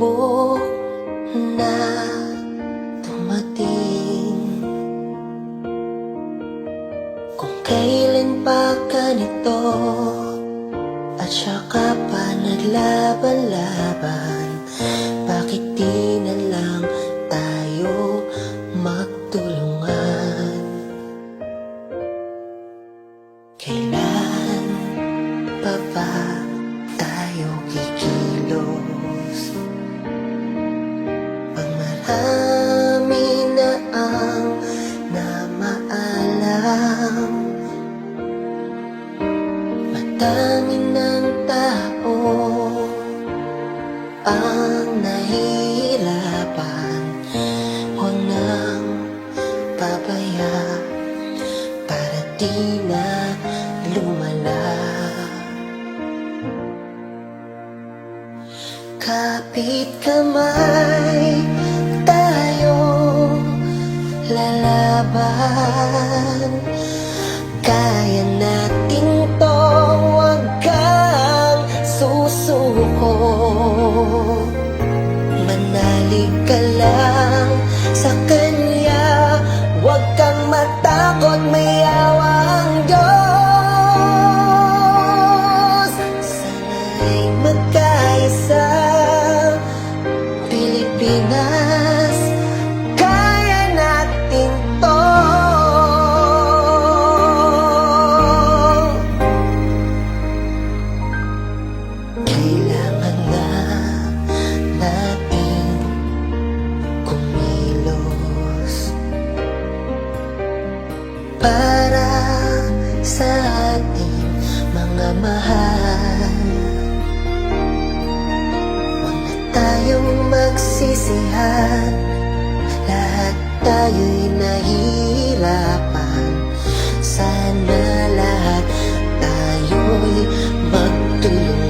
pagsubok na dumating. Kung kailan pa ganito At saka pa naglaban-laban Madami ng tao ang nahihirapan. Huwag nang pabaya para di na lumala. Kapit kamay tayong lalaban Manalig ka lang sa kanya. Huwag kang matakot, may awa Diyos Para sa ating mga mahal. Huwag tayong magsisihan. Lahat tayo'y nahihirapan. Sana lahat tayo'y magtulungan.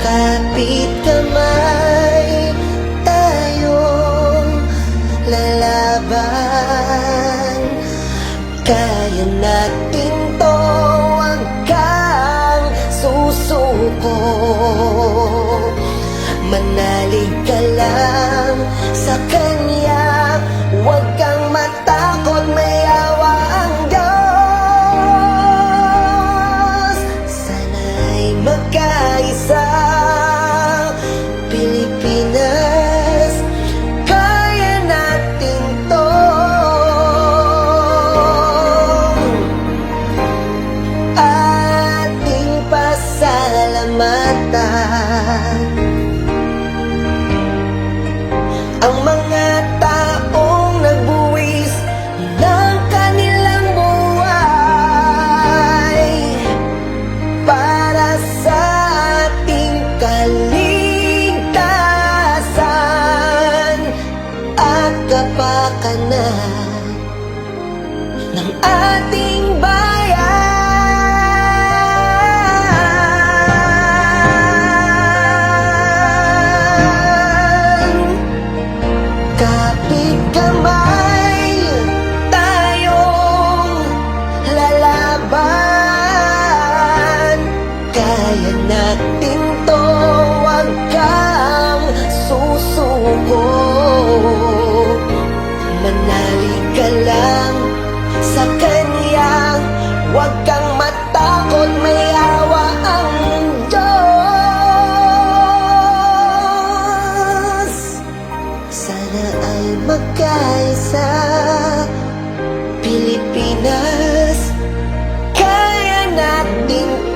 Kapit kamay tayong lalaban Kaya natin to, huwag kang susuko. Manalig ka lang sa kanya kapakanan ng ating Pilipinas. Kaya natin